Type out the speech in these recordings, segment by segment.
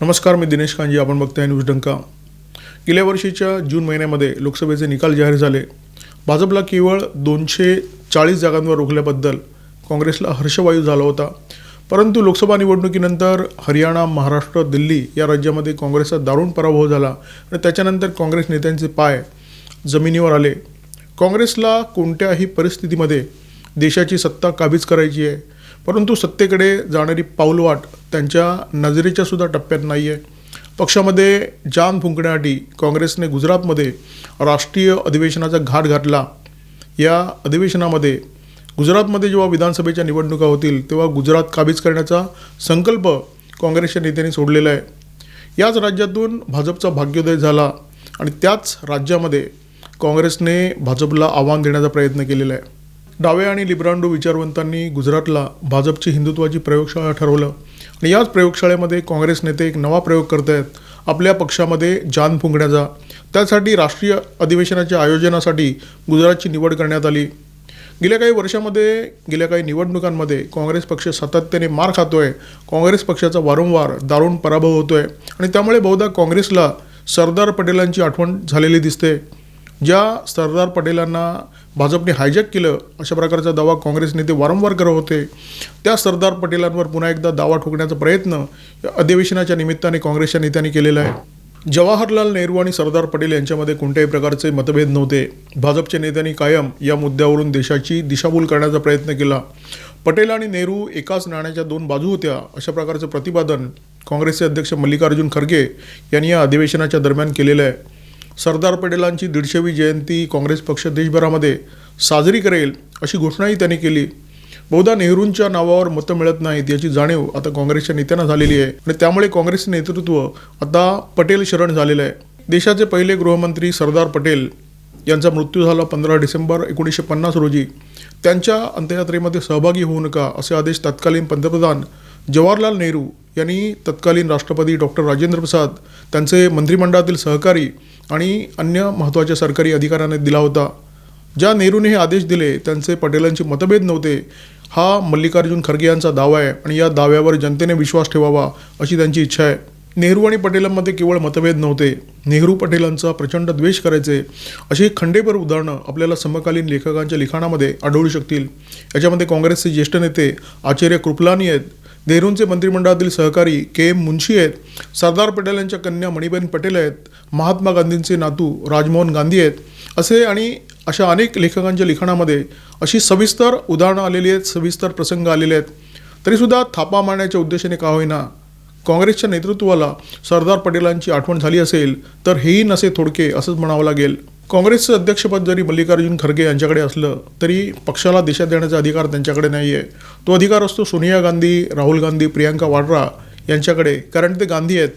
नमस्कार मी दिनेश कांजी. आपण बघताय न्यूज डंका. गेल्या वर्षीच्या जून महिन्यामध्ये लोकसभेचे निकाल जाहीर झाले. भाजपला केवळ दोनशे चाळीस जागांवर रोखल्याबद्दल काँग्रेसला हर्षवायू झाला होता. परंतु लोकसभा निवडणुकीनंतर हरियाणा महाराष्ट्र दिल्ली या राज्यामध्ये काँग्रेसचा दारुण पराभव झाला आणि त्याच्यानंतर काँग्रेस नेत्यांचे पाय जमिनीवर आले. काँग्रेसला कोणत्याही परिस्थितीमध्ये देशाची सत्ता काबीज करायची आहे परंतु सत्तेकडे जाणारी पाऊलवाट त्यांच्या नजरेच्या सुद्धा टप्प्यात नाही आहे पक्षामध्ये जान फुंकण्यासाठी काँग्रेसने गुजरातमध्ये राष्ट्रीय अधिवेशनाचा घाट घातला. या अधिवेशनामध्ये गुजरातमध्ये जेव्हा विधानसभेच्या निवडणुका होतील तेव्हा गुजरात काबीज करण्याचा संकल्प काँग्रेसच्या नेत्यांनी सोडलेला आहे. याच राज्यातून भाजपचा भाग्योदय झाला आणि त्याच राज्यामध्ये काँग्रेसने भाजपला आव्हान देण्याचा प्रयत्न केलेला आहे. डावे आणि लिब्रांडो विचारवंतांनी गुजरातला भाजपची हिंदुत्वाची प्रयोगशाळा ठरवलं. आणि याच प्रयोगशाळेमध्ये काँग्रेस नेते एक नवा प्रयोग करत आहेत. आपल्या पक्षामध्ये जान फुंकण्याचा त्यासाठी राष्ट्रीय अधिवेशनाच्या आयोजनासाठी गुजरातची निवड करण्यात आली. गेल्या काही वर्षामध्ये गेल्या काही निवडणुकांमध्ये काँग्रेस पक्ष सातत्याने मार खातो आहे काँग्रेस पक्षाचा वारंवार दारुण पराभव होतो आहे आणि त्यामुळे बहुधा काँग्रेसला सरदार पटेलांची आठवण झालेली दिसते. ज्या सरदार पटेलांना भाजपने हायजॅक केलं अशा प्रकारचा दावा काँग्रेस नेते वारंवार करत होते त्या सरदार पटेलांवर पुन्हा एकदा दावा ठोकण्याचा प्रयत्न या अधिवेशनाच्या निमित्ताने काँग्रेसच्या नेत्यांनी केलेला आहे. जवाहरलाल नेहरू आणि सरदार पटेल यांच्यामध्ये कोणत्याही प्रकारचे मतभेद नव्हते. भाजपच्या नेत्यांनी कायम या मुद्द्यावरून देशाची दिशाभूल करण्याचा प्रयत्न केला. पटेल आणि नेहरू एकाच नाण्याच्या दोन बाजू होत्या अशा प्रकारचं प्रतिपादन काँग्रेसचे अध्यक्ष मल्लिकार्जुन खरगे यांनी या अधिवेशनाच्या दरम्यान केलेलं आहे. सरदार पटेलांची दीडशेवी जयंती काँग्रेस पक्ष देशभरामध्ये साजरी करेल अशी घोषणाही त्यांनी केली. बहुधा नेहरूंच्या नावावर मतं मिळत नाहीत याची जाणीव आता काँग्रेसच्या नेत्यांना झालेली आहे. आणि त्यामुळे काँग्रेसचे नेतृत्व आता पटेल शरण झालेलं आहे. देशाचे पहिले गृहमंत्री सरदार पटेल यांचा मृत्यू झाला पंधरा डिसेंबर एकोणीसशे पन्नास रोजी. त्यांच्या अंत्ययात्रेमध्ये सहभागी होऊ नका असे आदेश तत्कालीन पंतप्रधान जवाहरलाल नेहरू यांनी तत्कालीन राष्ट्रपती डॉक्टर राजेंद्र प्रसाद त्यांचे मंत्रिमंडळातील सहकारी आणि अन्य महत्त्वाच्या सरकारी अधिकाऱ्यांना दिला होता. ज्या नेहरूने हे आदेश दिले त्यांचे पटेलांचे मतभेद नव्हते. हा मल्लिकार्जुन खरगे यांचा दावा आहे आणि या दाव्यावर जनतेने विश्वास ठेवावा अशी त्यांची इच्छा आहे. नेहरू आणि पटेलांमध्ये केवळ मतभेद नव्हते. नेहरू पटेलांचा प्रचंड द्वेष करायचे अशी खंडेपर उदाहरणं आपल्याला समकालीन लेखकांच्या लिखाणामध्ये आढळू शकतील. याच्यामध्ये काँग्रेसचे ज्येष्ठ नेते आचार्य कृपलानी आहेत. नेहरूंचे मंत्रिमंडळातील सहकारी के एम मुन्शी आहेत सरदार पटेल यांच्या कन्या मणिबेन पटेल आहेत महात्मा गांधींचे नातू राजमोहन गांधी आहेत. असे आणि अशा अनेक लेखकांच्या लिखाणामध्ये अशी सविस्तर उदाहरणं आलेली आहेत सविस्तर प्रसंग आलेले आहेत. तरीसुद्धा थापा मारण्याच्या उद्देशाने का होईना काँग्रेसच्या नेतृत्वाला सरदार पटेलांची आठवण झाली असेल तर हेही नसे थोडके असंच म्हणावं लागेल. काँग्रेसचं अध्यक्षपद जरी मल्लिकार्जुन खरगे यांच्याकडे असलं तरी पक्षाला देशात देण्याचा अधिकार त्यांच्याकडे नाही आहे तो अधिकार असतो सोनिया गांधी राहुल गांधी प्रियांका वाड्रा यांच्याकडे कारण ते गांधी आहेत.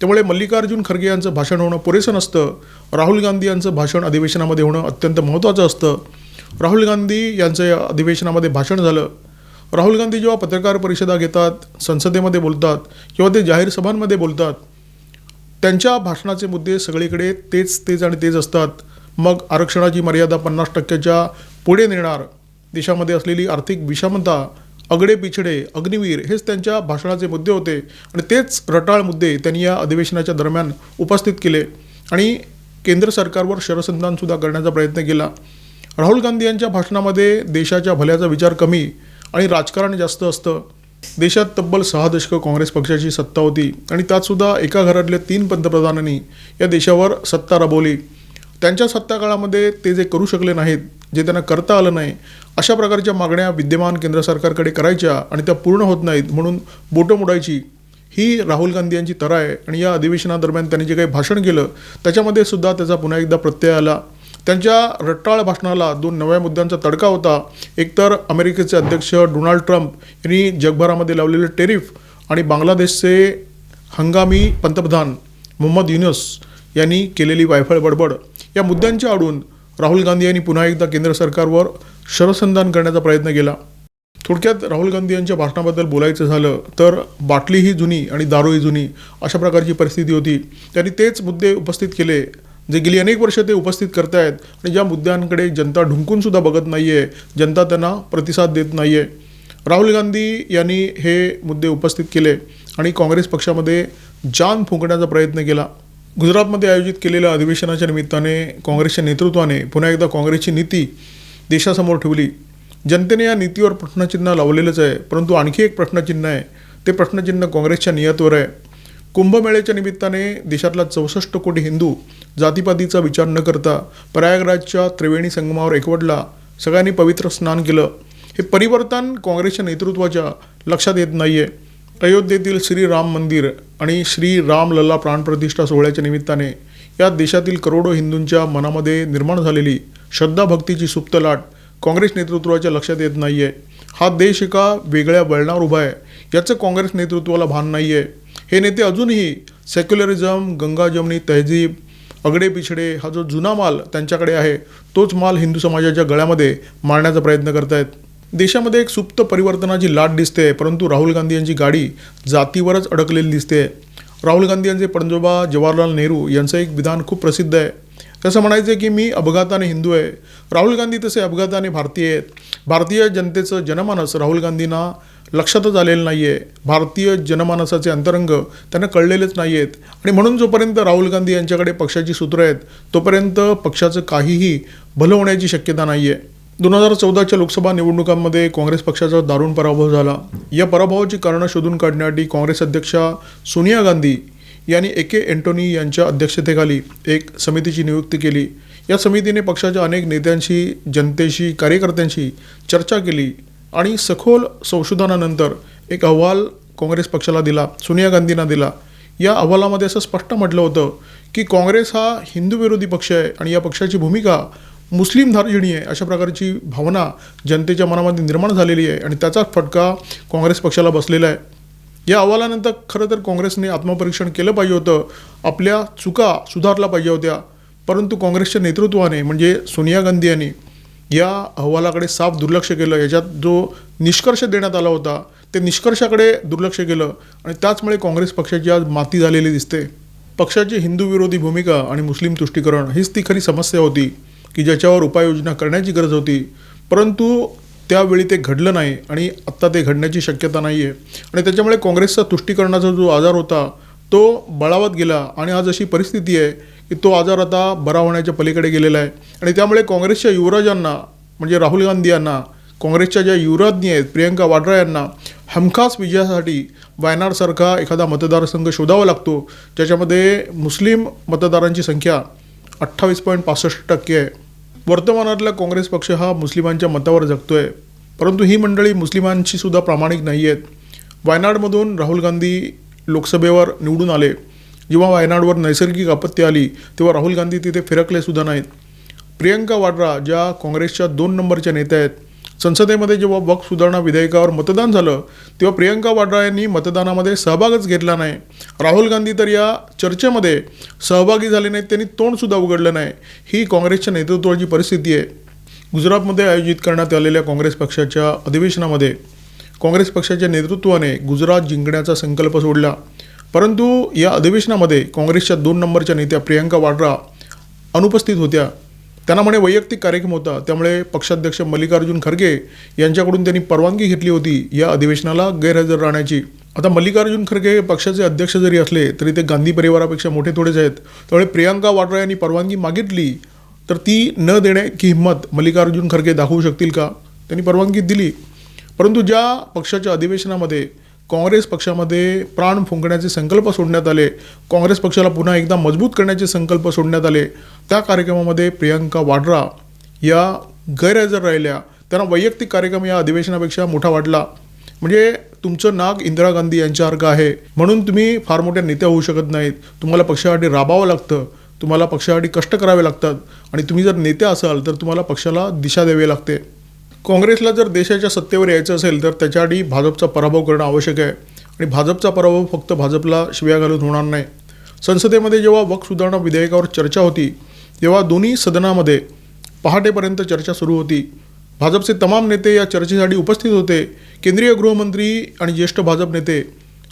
त्यामुळे मल्लिकार्जुन खरगे यांचं भाषण होणं पुरेसं नसतं. राहुल गांधी यांचं भाषण अधिवेशनामध्ये होणं अत्यंत महत्त्वाचं असतं. राहुल गांधी यांचं या अधिवेशनामध्ये भाषण झालं. राहुल गांधी जेव्हा पत्रकार परिषदा घेतात संसदेमध्ये बोलतात किंवा ते जाहीर सभांमध्ये बोलतात त्यांच्या भाषणाचे मुद्दे सगळीकडे तेच तेच आणि तेच असतात. मग आरक्षणाची मर्यादा पन्नास टक्क्याच्या पुढे नेणार. देशामध्ये असलेली आर्थिक विषमता अगडे पिछडे अग्निवीर हेच त्यांच्या भाषणाचे मुद्दे होते आणि तेच रटाळ मुद्दे त्यांनी या अधिवेशनाच्या दरम्यान उपस्थित केले आणि केंद्र सरकारवर शरसंधानसुद्धा करण्याचा प्रयत्न केला. राहुल गांधी यांच्या भाषणामध्ये देशाच्या भल्याचा विचार कमी आणि राजकारण जास्त असतं. देशात तब्बल सहा दशकं काँग्रेस पक्षाची सत्ता होती आणि त्यातसुद्धा एका घरातल्या तीन पंतप्रधानांनी या देशावर सत्ता राबवली. त्यांच्या सत्ताकाळामध्ये ते जे करू शकले नाहीत जे त्यांना करता आलं नाही अशा प्रकारच्या मागण्या विद्यमान केंद्र सरकारकडे करायच्या आणि त्या पूर्ण होत नाहीत म्हणून बोटं मोडायची ही राहुल गांधी यांची तरा आहे. आणि या अधिवेशनादरम्यान त्यांनी जे काही भाषण केलं त्याच्यामध्ये सुद्धा त्याचा पुन्हा एकदा प्रत्यय आला. त्यांच्या रट्टाळ भाषणाला दोन नव्या मुद्द्यांचा तडका होता. एकतर अमेरिकेचे अध्यक्ष डोनाल्ड ट्रम्प यांनी जगभरामध्ये लावलेले टेरिफ आणि बांगलादेशचे हंगामी पंतप्रधान मोहम्मद युनस यांनी केलेली वायफळ बडबड. या मुद्द्यांच्या आडून राहुल गांधी यांनी पुन्हा एकदा केंद्र सरकारवर शरसंधान करण्याचा प्रयत्न केला. थोडक्यात राहुल गांधी यांच्या भाषणाबद्दल बोलायचं झालं तर बाटली ही जुनी आणि दारू ही जुनी अशा प्रकारची परिस्थिती होती. त्यांनी तेच मुद्दे उपस्थित केले जे गेली अनेक वर्ष ते उपस्थित करतायत आणि ज्या मुद्द्यांकडे जनता ढुंकूनसुद्धा बघत नाही आहे जनता त्यांना प्रतिसाद देत नाही आहे राहुल गांधी यांनी हे मुद्दे उपस्थित केले आणि काँग्रेस पक्षामध्ये जान फुंकण्याचा प्रयत्न केला. गुजरातमध्ये आयोजित केलेल्या अधिवेशनाच्या निमित्ताने काँग्रेसच्या नेतृत्वाने पुन्हा एकदा काँग्रेसची नीती देशासमोर ठेवली. जनतेने या नीतीवर प्रश्नचिन्ह लावलेलंच आहे परंतु आणखी एक प्रश्नचिन्ह आहे. ते प्रश्नचिन्ह काँग्रेसच्या नियतवर आहे. कुंभमेळ्याच्या निमित्ताने देशातला चौसष्ट कोटी हिंदू जातीपातीचा विचार न करता प्रयागराजच्या त्रिवेणी संगमावर एकवटला. सगळ्यांनी पवित्र स्नान केलं. हे परिवर्तन काँग्रेसच्या नेतृत्वाच्या लक्षात येत नाही आहे अयोध्येतील श्रीराम मंदिर आणि श्री रामलल्ला प्राणप्रतिष्ठा सोहळ्याच्या निमित्ताने या देशातील करोडो हिंदूंच्या मनामध्ये निर्माण झालेली श्रद्धाभक्तीची सुप्त लाट काँग्रेस नेतृत्वाच्या लक्षात येत नाही आहे हा देश एका वेगळ्या वळणावर उभा आहे. याचं काँग्रेस नेतृत्वाला भान नाही आहे हे नेते अजूनही सेक्युलरिझम गंगा जमनी तहजीब अगडे पिछडे हा जो जुना माल त्यांच्याकडे आहे तोच माल हिंदू समाजाच्या गळ्यामध्ये मारण्याचा प्रयत्न करतायत. देशामध्ये एक सुप्त परिवर्तनाची लाट दिसते परंतु राहुल गांधी यांची गाडी जातीवरच अडकलेली दिसते. राहुल गांधी यांचे पणजोबा जवाहरलाल नेहरू यांचं एक विधान खूप प्रसिद्ध आहे. तसं म्हणायचं आहे की मी अपघाताने हिंदू आहे. राहुल गांधी तसे अपघाताने भारतीय आहेत. भारतीय जनतेचं जनमानस राहुल गांधींना लक्षातच आलेलं नाही आहे भारतीय जनमानसाचे अंतरंग त्यांना कळलेलेच नाही आहेत आणि म्हणून जोपर्यंत राहुल गांधी यांच्याकडे पक्षाची सूत्रं आहेत तोपर्यंत पक्षाचं काहीही भलं होण्याची शक्यता नाही आहे दोन हजार चौदाच्या लोकसभा निवडणुकांमध्ये काँग्रेस पक्षाचा दारुण पराभव झाला. या पराभवाची कारणं शोधून काढण्यासाठी काँग्रेस अध्यक्षा सोनिया गांधी यांनी ए के एंटोनी यांच्या अध्यक्षतेखाली एक समितीची नियुक्ती केली. या समितीने पक्षाच्या अनेक नेत्यांशी जनतेशी कार्यकर्त्यांशी चर्चा केली आणि सखोल संशोधनानंतर एक अहवाल काँग्रेस पक्षाला दिला सोनिया गांधींना दिला. या अहवालामध्ये असं स्पष्ट म्हटलं होतं की काँग्रेस हा हिंदू विरोधी पक्ष आहे आणि या पक्षाची भूमिका मुस्लिम धार्जिणी आहे अशा प्रकारची भावना जनतेच्या मनामध्ये निर्माण झालेली आहे आणि त्याचाच फटका काँग्रेस पक्षाला बसलेला आहे. या अहवालानंतर खरं तर काँग्रेसने आत्मपरीक्षण केलं पाहिजे होतं आपल्या चुका सुधारल्या पाहिजे होत्या परंतु काँग्रेसच्या नेतृत्वाने म्हणजे सोनिया गांधी यांनी या अहवालाकडे साफ दुर्लक्ष केलं याच्यात जो निष्कर्ष देण्यात आला होता ते निष्कर्षाकडे दुर्लक्ष केलं आणि त्याचमुळे काँग्रेस पक्षाची आज माती झालेली दिसते. पक्षाची हिंदू विरोधी भूमिका आणि मुस्लिम तुष्टीकरण हीच ती खरी समस्या होती. की ज्याच्यावर उपाययोजना करण्याची गरज होती. परंतु त्यावेळी ते घडलं नाही आणि आत्ता ते घडण्याची शक्यता नाही आहे आणि त्याच्यामुळे काँग्रेसचा तुष्टीकरणाचा जो आजार होता तो बळावत गेला आणि आज अशी परिस्थिती आहे की तो आजार आता बरा होण्याच्या पलीकडे गेलेला आहे. आणि त्यामुळे काँग्रेसच्या युवराजांना म्हणजे राहुल गांधी यांना काँग्रेसच्या ज्या युवराज्ञी आहेत प्रियंका वाड्रा यांना हमखास विजयासाठी वायनाडसारखा एखादा मतदारसंघ शोधावा लागतो ज्याच्यामध्ये मुस्लिम मतदारांची संख्या अठ्ठावीस पॉईंट पासष्ट टक्के आहे. वर्तमानातला काँग्रेस पक्ष हा मुस्लिमांच्या मतावर जगतोय. परंतु ही मंडळी मुस्लिमांशी सुद्धा प्रामाणिक नाही आहेत वायनाडमधून राहुल गांधी लोकसभेवर निवडून आले. जेव्हा वायनाडवर नैसर्गिक आपत्ती आली तेव्हा राहुल गांधी तिथे फिरकले सुद्धा नाहीत. प्रियंका वाड्रा ज्या काँग्रेसच्या दोन नंबरच्या नेत्या आहेत संसदेमध्ये जेव्हा वक्फ सुधारणा विधेयकावर मतदान झालं तेव्हा प्रियंका वाड्रा यांनी मतदानामध्ये सहभागच घेतला नाही. राहुल गांधी तर या चर्चेमध्ये सहभागी झाले नाहीत त्यांनी तोंडसुद्धा उघडलं नाही. ही काँग्रेसच्या नेतृत्वाची परिस्थिती आहे. गुजरातमध्ये आयोजित करण्यात आलेल्या काँग्रेस पक्षाच्या अधिवेशनामध्ये काँग्रेस पक्षाच्या नेतृत्वाने गुजरात जिंकण्याचा संकल्प सोडला. परंतु या अधिवेशनामध्ये काँग्रेसच्या दोन नंबरच्या नेत्या प्रियंका वाड्रा अनुपस्थित होत्या. त्यांना म्हणे वैयक्तिक कार्यक्रम होता. त्यामुळे पक्षाध्यक्ष मल्लिकार्जुन खरगे यांच्याकडून त्यांनी परवानगी घेतली होती या अधिवेशनाला गैरहजर राहण्याची. आता मल्लिकार्जुन खरगे हे पक्षाचे अध्यक्ष जरी असले तरी ते गांधी परिवारापेक्षा मोठे थोडेच आहेत. त्यामुळे प्रियांका वाड्रा यांनी परवानगी मागितली तर ती न देण्याची हिंमत मल्लिकार्जुन खरगे दाखवू शकतील का? त्यांनी परवानगी दिली. परंतु ज्या पक्षाच्या अधिवेशनामध्ये काँग्रेस पक्षामध्ये प्राण फुंकण्याचे संकल्प सोडण्यात आले. काँग्रेस पक्षाला पुन्हा एकदा मजबूत करण्याचे संकल्प सोडण्यात आले. त्या कार्यक्रमामध्ये प्रियंका वाड्रा या गैरहजर राहिल्या. त्यांना वैयक्तिक कार्यक्रम या अधिवेशनापेक्षा मोठा वाटला. म्हणजे तुमचं नाक इंदिरा गांधी यांच्यासारखं आहे. म्हणून तुम्ही फार मोठ्या नेत्या होऊ शकत नाहीत. तुम्हाला पक्षासाठी राबावं लागतं. तुम्हाला पक्षासाठी कष्ट करावे लागतात. आणि तुम्ही जर नेत्या असाल तर तुम्हाला पक्षाला दिशा द्यावी लागते. काँग्रेसला जर देशाच्या सत्तेवर यायचं असेल तर त्याच्याआधी भाजपचा पराभव करणं आवश्यक आहे. आणि भाजपचा पराभव फक्त भाजपला शिव्या घालून होणार नाही. संसदेमध्ये जेव्हा वक्फ सुधारणा विधेयकावर चर्चा होती तेव्हा दोन्ही सदनामध्ये पहाटेपर्यंत चर्चा सुरू होती. भाजपचे तमाम नेते या चर्चेसाठी उपस्थित होते. केंद्रीय गृहमंत्री आणि ज्येष्ठ भाजप नेते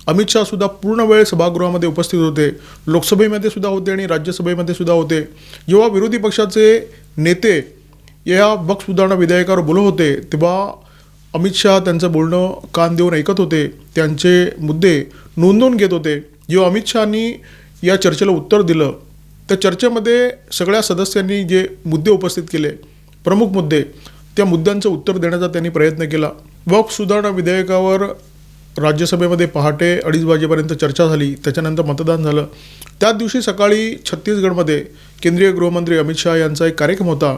अमित शहा सुद्धा पूर्ण वेळ सभागृहामध्ये उपस्थित होते. लोकसभेमध्ये सुद्धा होते आणि राज्यसभेमध्ये सुद्धा होते. जेव्हा विरोधी पक्षाचे नेते या बक्स सुधारणा विधेयकावर बोलत होते तेव्हा अमित शहा त्यांचं बोलणं कान देऊन ऐकत होते. त्यांचे मुद्दे नोंदवून घेत होते. जेव्हा अमित शहानी या चर्चेला उत्तर दिलं त्या चर्चेमध्ये सगळ्या सदस्यांनी जे मुद्दे उपस्थित केले प्रमुख मुद्दे त्या मुद्द्यांचं उत्तर देण्याचा त्यांनी प्रयत्न केला. वक्फ सुधारणा विधेयकावर राज्यसभेमध्ये पहाटे अडीच वाजेपर्यंत चर्चा झाली त्याच्यानंतर मतदान झालं. त्याच दिवशी सकाळी छत्तीसगडमध्ये केंद्रीय गृहमंत्री अमित शहा यांचा एक कार्यक्रम होता.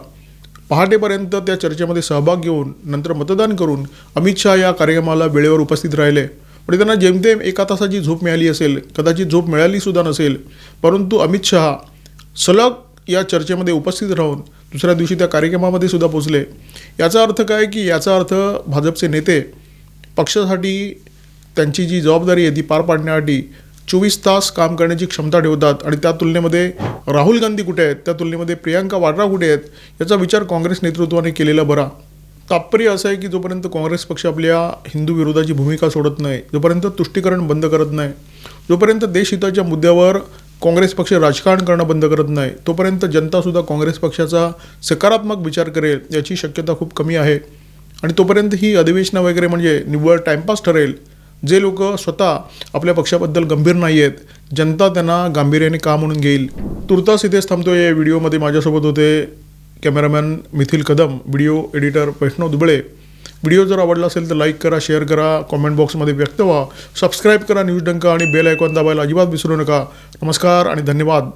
पहाटेपर्यंत त्या चर्चेमध्ये सहभाग घेऊन नंतर मतदान करून अमित शहा या कार्यक्रमाला वेळेवर उपस्थित राहिले. पण त्यांना जेमतेम एका तासाची झोप मिळाली असेल कदाचित झोप मिळाली सुद्धा नसेल परंतु अमित शहा सलग या चर्चेमध्ये उपस्थित राहून दुसऱ्या दिवशी त्या कार्यक्रमामध्ये सुद्धा पोचले याचा अर्थ काय की याचा अर्थ भाजपचे नेते पक्षासाठी त्यांची जी जबाबदारी आहे ती पार पाडण्यासाठी चोवीस तास काम करण्याची क्षमता ठेवतात आणि त्या तुलनेमध्ये राहुल गांधी कुठे आहेत? त्या तुलनेमध्ये प्रियांका वाड्रा कुठे आहेत? याचा विचार काँग्रेस नेतृत्वाने केलेला बरा. तात्पर्य असं आहे की जोपर्यंत काँग्रेस पक्ष आपल्या हिंदू विरोधाची भूमिका सोडत नाही जोपर्यंत तुष्टीकरण बंद करत नाही जोपर्यंत देशहिताच्या मुद्द्यावर काँग्रेस पक्ष राजकारण करणं बंद करत नाही तोपर्यंत जनतासुद्धा काँग्रेस पक्षाचा सकारात्मक विचार करेल याची शक्यता खूप कमी आहे. आणि तोपर्यंत ही अधिवेशनं वगैरे म्हणजे निव्वळ टाईमपास ठरेल जे लोक स्वतः आपल्या पक्षाबद्दल गंभीर नाही आहेत जनता त्यांना गांभीर्याने का म्हणून घेईल? तुर्तास इथेच थांबतो या व्हिडिओमध्ये. माझ्यासोबत होते cameraman Mithil Kadam video editor Vaishnav Dubale. Video जर आवडला असेल तर लाईक करा शेअर करा कॉमेंट बॉक्समध्ये व्यक्त व्हा. सबस्क्राईब करा न्यूज डंका आणि बेल आयकॉन दाबायला अजिबात विसरू नका. नमस्कार आणि धन्यवाद.